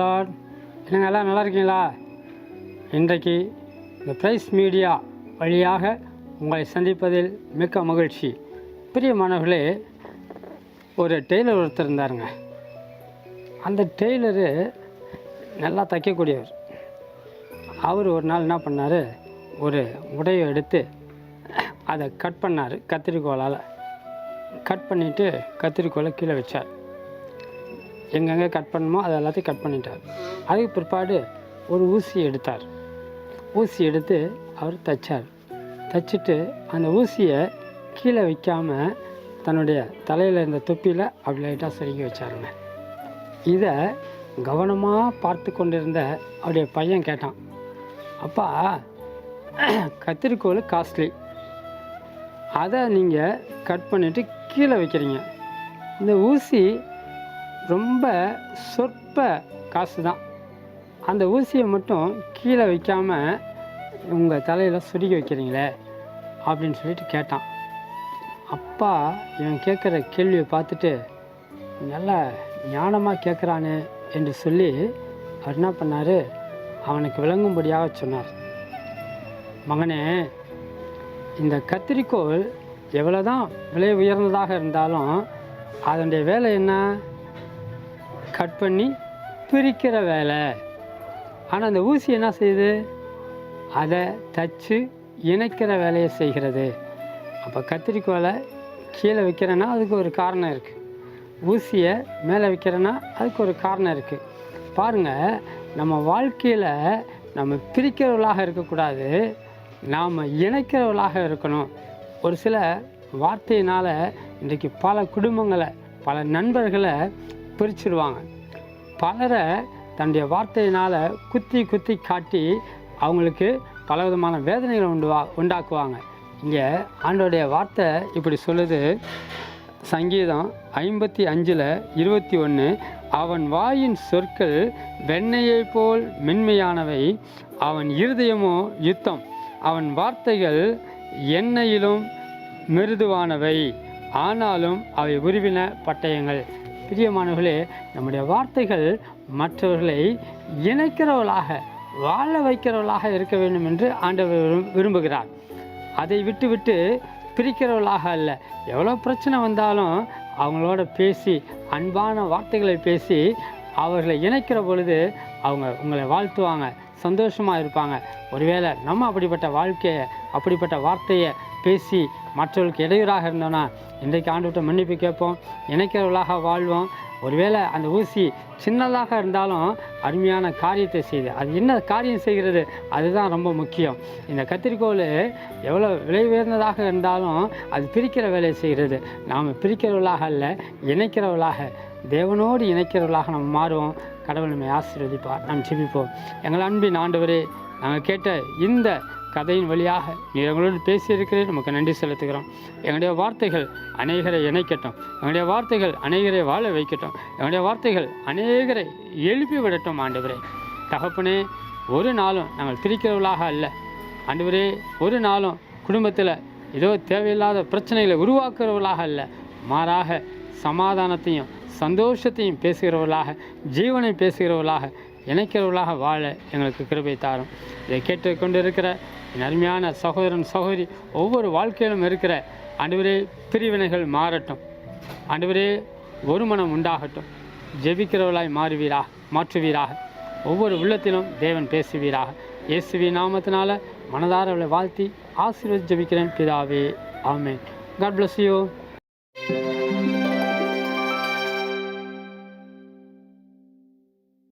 Lord. நீங்கள் எல்லாம் நல்லா இருக்கீங்களா? இன்றைக்கு இந்த ப்ரைஸ் மீடியா வழியாக உங்களை சந்திப்பதில் மிக்க மகிழ்ச்சி. பிரியமானவர்களே ஒரு டெய்லர் ஒருத்தர் இருந்தாருங்க. அந்த டெய்லரு நல்லா தைக்கக்கூடியவர். அவர் ஒரு நாள் என்ன பண்ணார்? ஒரு உடையை எடுத்து அதை கட் பண்ணார் கத்திரிக்கோலால் கட் பண்ணிவிட்டு கத்திரிக்கோலை கீழே வச்சார். எங்கெங்கே கட் பண்ணணுமோ அதை எல்லாத்தையும் கட் பண்ணிட்டார். அதுக்கு பிற்பாடு ஒரு ஊசி எடுத்தார். ஊசி எடுத்து அவர் தைச்சார். தைச்சிட்டு அந்த ஊசியை கீழே வைக்காமல் தன்னுடைய தலையில் இருந்த தொப்பியில் அப்படி லைட்டாக சொருகி வச்சாருங்க. இதை கவனமாக பார்த்து கொண்டிருந்த அவருடைய பையன் கேட்டான். அப்பா கத்திரிக்கோல் காஸ்ட்லி. அதை நீங்கள் கட் பண்ணிவிட்டு கீழே வைக்கிறீங்க. இந்த ஊசி ரொம்ப சொற்ப காசு தான் அந்த ஊசியை மட்டும் கீழே வைக்காமல் உங்கள் தலையில் சுருகி வைக்கிறீங்களே அப்படின்னு சொல்லிட்டு கேட்டான். அப்பா இவன் கேட்குற கேள்வியை பார்த்துட்டு நல்லா ஞானமாக கேட்குறானே என்று சொல்லி அவர் என்ன பண்ணார்? அவனுக்கு விளங்கும்படியாக சொன்னார். மகனே இந்த கத்திரிக்கோள் எவ்வளோ தான் விலை உயர்ந்ததாக இருந்தாலும் அதனுடைய வேலை என்ன? கட் பண்ணி பிரிக்கிற வேலை. ஆனால் அந்த ஊசி என்ன செய்யுது? அதை தச்சு இணைக்கிற வேலையை செய்கிறது. அப்போ கத்திரிக்கோலை கீழே வைக்கிறேன்னா அதுக்கு ஒரு காரணம் இருக்குது ஊசியை மேலே வைக்கிறேன்னா அதுக்கு ஒரு காரணம் இருக்குது பாருங்கள் நம்ம வாழ்க்கையில் நம்ம பிரிக்கிறவர்களாக இருக்கக்கூடாது. நாம் இணைக்கிறவர்களாக இருக்கணும். ஒரு சில வார்த்தையினால் இன்றைக்கு பல குடும்பங்களை பல நண்பர்களை பிரிச்சிடுவாங்க பலரை தன்னுடைய வார்த்தையினால் குத்தி குத்தி காட்டி அவங்களுக்கு பலவிதமான வேதனைகளை உண்டுவா உண்டாக்குவாங்க. இங்கே ஆண்டோடைய வார்த்தை இப்படி சொல்லுது. சங்கீதம் ஐம்பத்தி அஞ்சில் இருபத்தி ஒன்று அவன் வாயின் சொற்கள் வெண்ணெயைப் போல் மென்மையானவை அவன் இருதயமோ யுத்தம். அவன் வார்த்தைகள் எண்ணெயிலும் மிருதுவானவை ஆனாலும் அவை உருவின பட்டயங்கள். பிரியமானவர்களே நம்முடைய வார்த்தைகள் மற்றவர்களை இணைக்கிறவர்களாக வாழ வைக்கிறவர்களாக இருக்க வேண்டும் என்று ஆண்டவர் விரும்புகிறார். அதை விட்டுவிட்டு பிரிக்கிறவர்களாக அல்ல. எவ்வளோ பிரச்சனை வந்தாலும் அவங்களோட பேசி அன்பான வார்த்தைகளை பேசி அவர்களை இணைக்கிற பொழுது அவங்க உங்களை வாழ்த்துவாங்க சந்தோஷமாக இருப்பாங்க. ஒருவேளை நம்ம அப்படிப்பட்ட வாழ்க்கையை அப்படிப்பட்ட வார்த்தையை பேசி மற்றவர்களுக்கு இடையூறாக இருந்தோன்னா இன்றைக்கு ஆண்டுகிட்ட மன்னிப்பு கேட்போம். இணைக்கிறவர்களாக வாழ்வோம். ஒருவேளை அந்த ஊசி சின்னதாக இருந்தாலும் அருமையான காரியத்தை செய்யுது அது என்ன காரியம் செய்கிறது? அதுதான் ரொம்ப முக்கியம். இந்த கத்திரிக்கோல் எவ்வளோ விலை உயர்ந்ததாக இருந்தாலும் அது பிரிக்கிற வேலையை செய்கிறது. நாம் பிரிக்கிறவர்களாக அல்ல இணைக்கிறவர்களாக. தேவனோடு இணைக்கிறவர்களாக நம்ம மாறுவோம். கடவுள் நம்மை ஆசீர்வதிப்பார். நாம் ஜெபிப்போம். எங்கள் அன்பின் ஆண்டவரே நாங்கள் கேட்ட இந்த கதையின் வழியாக நீ எங்களோடு பேசியிருக்கிறீர் நமக்கு நன்றி செலுத்துகிறோம். எங்களுடைய வார்த்தைகள் அநேகரை இணைக்கட்டும். எங்களுடைய வார்த்தைகள் அநேகரை வாழ வைக்கட்டும். எங்களுடைய வார்த்தைகள் அநேகரை எழுப்பி விடட்டும் ஆண்டவரே. தகப்பனே ஒரு நாளும் நாங்கள் பிரிக்கிறவர்களாக அல்ல. ஆண்டவரே ஒரு நாளும் குடும்பத்தில் ஏதோ தேவையில்லாத பிரச்சனைகளை உருவாக்குறவர்களாக அல்ல. மாறாக சமாதானத்தையும் சந்தோஷத்தையும் பேசுகிறவர்களாக ஜீவனை பேசுகிறவர்களாக இணைக்கிறவர்களாக வாழ எங்களுக்கு கிருபை தாரும். இதை கேட்டுக்கொண்டு இருக்கிற என் அருமையான சகோதரன் சகோதரி ஒவ்வொரு வாழ்க்கையிலும் இருக்கிற அன்றுவரே பிரிவினைகள் மாறட்டும். அன்றுவரே ஒரு மனம் உண்டாகட்டும். ஜெபிக்கிறவர்களாய் மாறுவீராக மாற்றுவீராக. ஒவ்வொரு உள்ளத்திலும் தேவன் பேசுவீராக. இயேசுவி நாமத்தினால மனதார அவளை வாழ்த்தி ஆசீர்வதி ஜெபிக்கிறேன். பிதாவே ஆமேன். God bless you